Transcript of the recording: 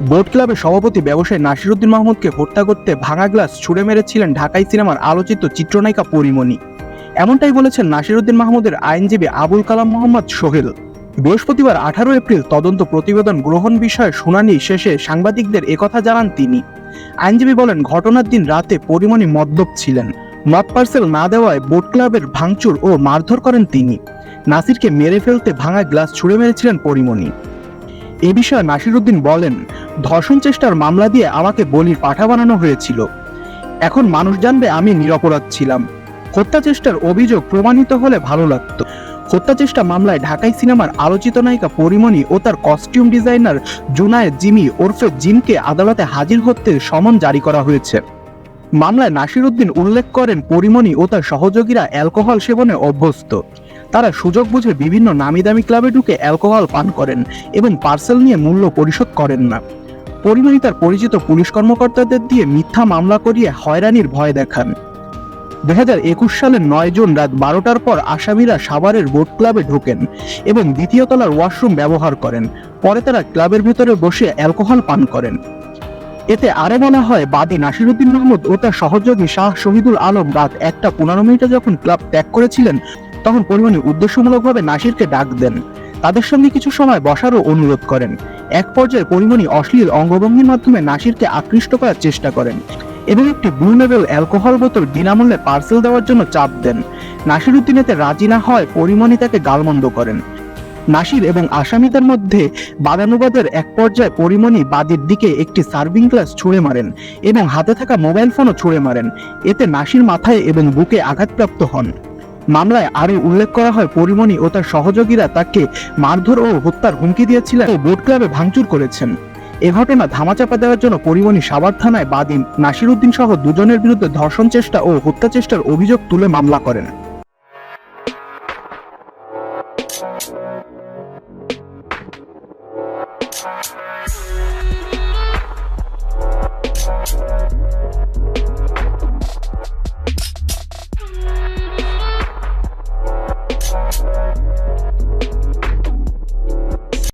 Boat ক্লাবের সভাপতি ব্যবসায়ী নাসিরুদ্দিন মাহমুদকে হত্যা করতে ভাঙা গ্লাস ছুড়ে মেরেছিলেন ঢাকাই সিনেমার আলোচিত চিত্রনায়িকা পরিমণি। এমনটাই বলেছেন নাসিরুদ্দিন মাহমুদের আইনজীবী আবুল কালাম মোহাম্মদ সোহেল। বৃহস্পতিবার আঠারো এপ্রিল তদন্ত প্রতিবেদন গ্রহণ বিষয়ে শুনানি শেষে সাংবাদিকদের একথা জানান তিনি। আইনজীবী বলেন, ঘটনার দিন রাতে পরিমণি মদ্যপ ছিলেন। মদ পার্সেল না দেওয়ায় বোট ক্লাবের ভাঙচুর ও মারধর করেন তিনি। নাসিরকে মেরে ফেলতে ভাঙা গ্লাস ছুড়ে মেরেছিলেন পরিমণি। এ বিষয়ে নাসিরুদ্দিন বলেন, ধর্ষণ চেষ্টার মামলা দিয়ে আমাকে বলির পাঠা বানানো হয়েছিল। এখন মানুষ জানবে আমি নিরপরাধ ছিলাম। হত্যা চেষ্টার অভিযোগ প্রমাণিত হলে ভালো লাগতো। হত্যা চেষ্টা মামলায় ঢাকাই সিনেমার আলোচিত নায়িকা পরিমণি ও তার কস্টিউম ডিজাইনার জুনায়েদ জিমি ওরফে জিমকে আদালতে হাজির হতে সমন জারি করা হয়েছে। মামলায় নাসিরুদ্দিন উল্লেখ করেন পরিমণি ও তার সহযোগীরা অ্যালকোহল সেবনে অভ্যস্ত। তারা সুযোগ বুঝে বিভিন্ন নামি দামি ক্লাবে ঢুকে অ্যালকোহল পান করেন এবং পার্সেল নিয়ে মূল্য পরিশোধ করেন না। পরিমণি তার পরিচিত পুলিশ কর্মকর্তাদের দিয়ে মিথ্যা মামলা করিয়ে হয়রানির ভয় দেখান। দু হাজার একুশ সালের নয় জুন রাত বারোটার পর আসামিরা সাভারের বোট ক্লাবে ঢোকেন এবং দ্বিতীয় তলার ওয়াশরুম ব্যবহার করেন। পরে তারা ক্লাবের ভেতরে বসে অ্যালকোহল পান করেন। এতে আরে বলা হয়, বাদী নাসিরুদ্দিন মাহমুদ ও তার সহযোগী শাহ শহীদুল আলম রাত একটা পনেরো মিনিটে যখন ক্লাব ত্যাগ করেছিলেন তখন পরিমণি উদ্দেশ্যমূলকভাবে নাসিরকে ডাক দেন। তাদের সঙ্গে কিছু সময় বসারও অনুরোধ করেন। এক পর্যায়ে পরিমণি অশ্লীল অঙ্গভঙ্গির মাধ্যমে নাসিরকে আকৃষ্ট করার চেষ্টা করেন এবং একটি ব্লু অ্যালকোহল বোতল বিনামূল্যে পার্সেল দেওয়ার জন্য চাপ দেন। নাসিরুদ্দিন এতে রাজি না হয় পরিমণি তাকে গালমন্দ করেন। নাসির এবং আসামিদের মধ্যে বাদানুবাদের এক পর্যায়ে পরিমণি বাদীর দিকে একটি সার্ভিং গ্লাস ছুঁড়ে মারেন এবং হাতে থাকা মোবাইল ফোনও ছুঁড়ে মারেন। এতে নাসির মাথায় এবং বুকে আঘাতপ্রাপ্ত হন। মামলায় আরও উল্লেখ করা হয়, পরিমণি ও তার সহযোগীরা তাকে মারধর ও হত্যার হুমকি দিয়েছিলেন ও বোট ক্লাবে ভাঙচুর করেছেন। এ ঘটনা ধামাচাপা দেওয়ার জন্য পরিমণি সাভার থানায় বাদিম নাসির উদ্দিন সহ দুজনের বিরুদ্ধে ধর্ষণ চেষ্টা ও হত্যা চেষ্টার অভিযোগ তুলে মামলা করেন। あ!